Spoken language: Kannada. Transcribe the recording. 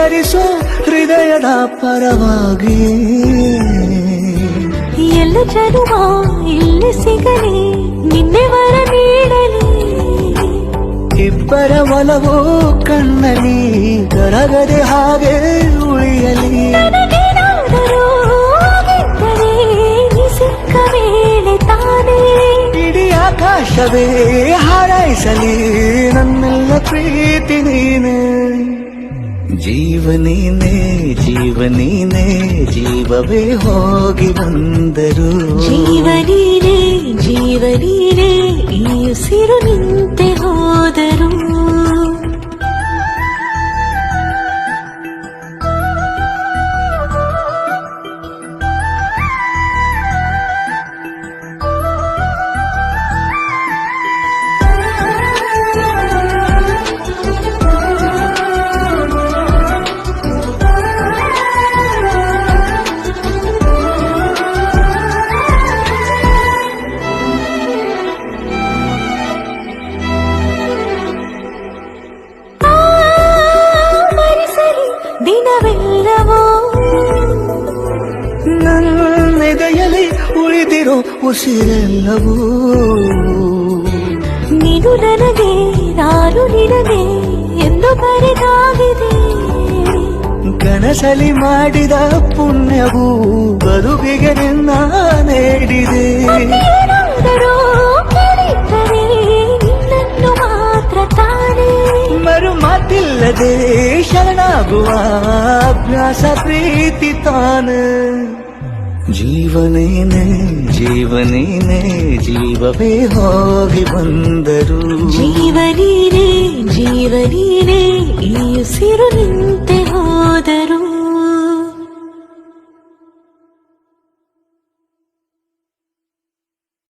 ಸ್ವೀಕರಿಸೋ ಹೃದಯದ ಪರವಾಗಿ. ಎಲ್ಲ ಜನುವ ಇಲ್ಲಿ ಸಿಗಲಿ ನಿನ್ನೆ ವರ ನೀಡಲಿ. ಇಬ್ಬರ ಒಲವು ಕಣ್ಣಲ್ಲಿ ಕರಗದೆ ಹಾಗೆ ಉಳಿಯಲಿ. ಇಡೀ ಆಕಾಶವೇ ಹಾರೈಸಲಿ ನನ್ನೆಲ್ಲ ಪ್ರೀತಿ ನೀನೆ. ಜೀವನೀನೇ ಜೀವನೀನೇ ಜೀವವೇ ಹೋಗಿ ಬಂದರು ಜೀವನೀನೇ ಜೀವನೀನೇ ಈ ಉಸಿರು ನಿಂತೆ ದಿನವೆಲ್ಲವೋ ನನ್ನೆದೆಯಲ್ಲಿ ಉಳಿದಿರೋ ಉಸಿರೆಲ್ಲವೂ. ನೀನು ನನಗೆ ನಾನು ನಿನಗೆ ಎಂದು ಬರೆದಾಗಿದೆ. ಕನಸಲಿ ಮಾಡಿದ ಪುಣ್ಯವು ಬದುಕಿಗೆ ನಿನ್ನ ಮರು ಮಾತಿಲ್ಲದೆ ಶರಣಾಗುವ ಅಭ್ಯಾಸ ಪ್ರೀತಿ ತಾನೆ ಜೀವನೇನೆ ಜೀವನೇನೆ ಜೀವವೇ ಹೋಗಿ ಬಂದರು ಜೀವನೀನೇ ಜೀವನೀನೇ ಈ ಉಸಿರು